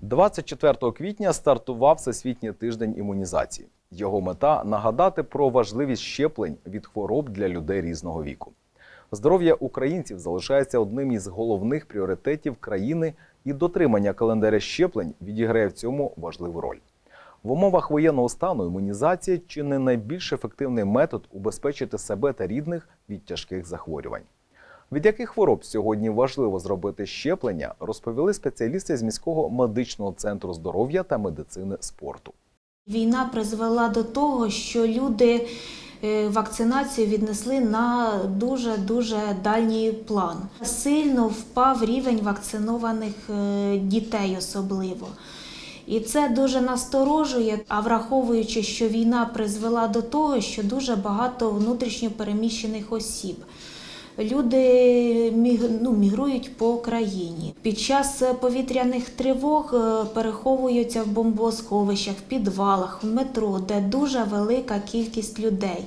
24 квітня стартував Всесвітній тиждень імунізації. Його мета нагадати про важливість щеплень від хвороб для людей різного віку. Здоров'я українців залишається одним із головних пріоритетів країни, і дотримання календаря щеплень відіграє в цьому важливу роль. В умовах воєнного стану імунізація чи не найбільш ефективний метод убезпечити себе та рідних від тяжких захворювань. Від яких хвороб сьогодні важливо зробити щеплення, розповіли спеціалісти з міського медичного центру здоров'я та медицини спорту. Війна призвела до того, що люди е, вакцинацію віднесли на дуже дуже дальній план. Сильно впав рівень вакцинованих е, дітей, особливо. І це дуже насторожує. А враховуючи, що війна призвела до того, що дуже багато внутрішньо переміщених осіб. Люди ну, мігрують по країні. Під час повітряних тривог е, переховуються в бомбосховищах, в підвалах, в метро, де дуже велика кількість людей.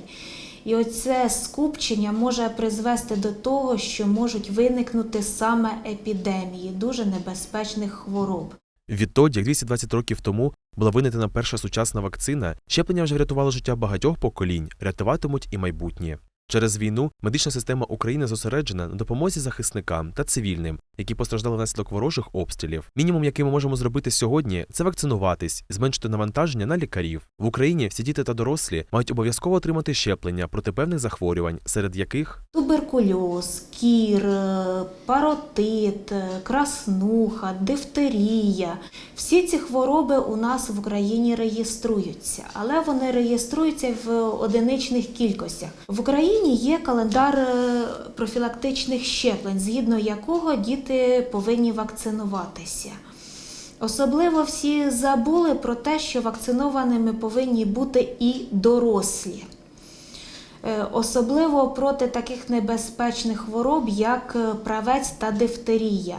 І оце скупчення може призвести до того, що можуть виникнути саме епідемії дуже небезпечних хвороб. Відтоді, як 220 років тому була винайдена перша сучасна вакцина, щеплення вже врятувало життя багатьох поколінь, рятуватимуть і майбутнє. Через війну медична система України зосереджена на допомозі захисникам та цивільним, які постраждали внаслідок ворожих обстрілів. Мінімум, який ми можемо зробити сьогодні, це вакцинуватись, зменшити навантаження на лікарів. В Україні всі діти та дорослі мають обов'язково отримати щеплення проти певних захворювань, серед яких Туберкульоз, кір, е, паротит, е, краснуха, дифтерія. Всі ці хвороби у нас в Україні реєструються, але вони реєструються в одиничних кількостях. В Україні є календар е, профілактичних щеплень, згідно якого діти повинні вакцинуватися. Особливо всі забули про те, що вакцинованими повинні бути і дорослі. Е, Особливо проти таких небезпечних хвороб, як е, правець та дифтерія.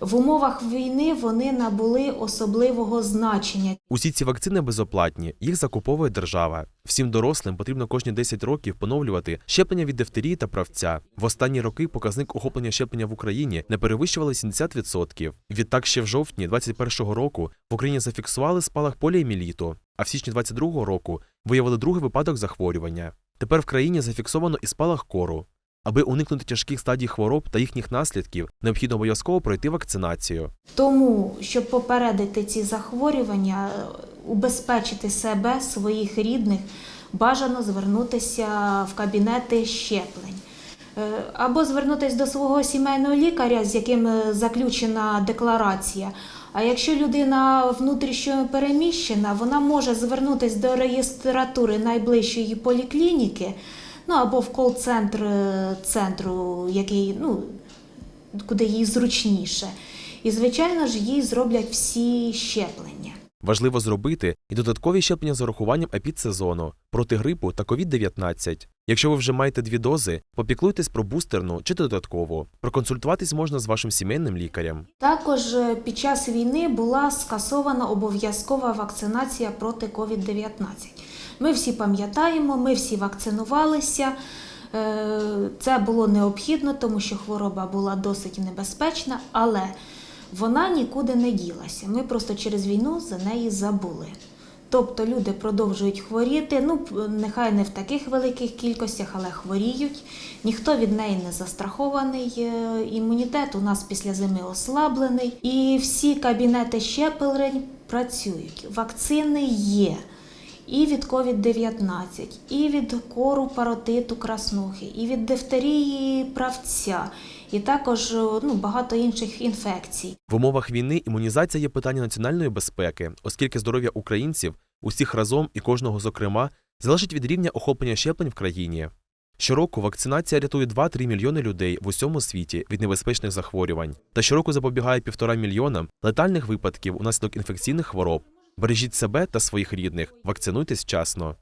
В умовах війни вони набули особливого значення. усі ці вакцини безоплатні, їх закуповує держава. Всім дорослим потрібно кожні 10 років поновлювати щеплення від дифтерії та правця. В останні роки показник охоплення щеплення в Україні не перевищували 70%. Відтак ще в жовтні 2021 року в Україні зафіксували спалах поліеміліту, а в січні 2022 року виявили другий випадок захворювання. Тепер в країні зафіксовано і спалах кору. Аби уникнути тяжких стадій хвороб та їхніх наслідків, необхідно обов'язково пройти вакцинацію. Тому, щоб попередити ці захворювання, е, убезпечити себе, своїх рідних, бажано звернутися в кабінети щеплень. Е, Або звернутися до свого сімейного лікаря, з яким е, заключена декларація. А якщо людина внутрішньо переміщена, вона може звернутися до реєстратури найближчої поліклініки, ну або в кол-центр е, центру, який ну, куди їй зручніше. І, звичайно ж, їй зроблять всі щеплення. Важливо зробити і додаткові щеплення з урахуванням епідсезону проти грипу та COVID-19. Якщо ви вже маєте дві дози, попіклуйтесь про бустерну чи додаткову. Проконсультуватись можна з вашим сімейним лікарем. Також е, під час війни була скасована обов'язкова вакцинація проти COVID-19. Ми всі пам'ятаємо, ми всі вакцинувалися. Е, Це було необхідно, тому що хвороба була досить небезпечна, але вона нікуди не ділася. Ми просто через війну за неї забули. Тобто люди продовжують хворіти, ну нехай не в таких великих кількостях, але хворіють. Ніхто від неї не застрахований. е, Імунітет у нас після зими ослаблений. І всі кабінети щеплень працюють. Вакцини є. І від COVID-19, і від кору паротиту краснухи, і від дифтерії правця, і також е, ну, багато інших інфекцій. В умовах війни імунізація є питання національної безпеки, оскільки здоров'я українців, усіх разом і кожного зокрема, залежить від рівня охоплення щеплень в країні. Щороку вакцинація рятує 2-3 мільйони людей в усьому світі від небезпечних захворювань, та щороку запобігає півтора мільйонам летальних випадків унаслідок інфекційних хвороб. Бережіть себе та своїх рідних, вакцинуйтесь вчасно.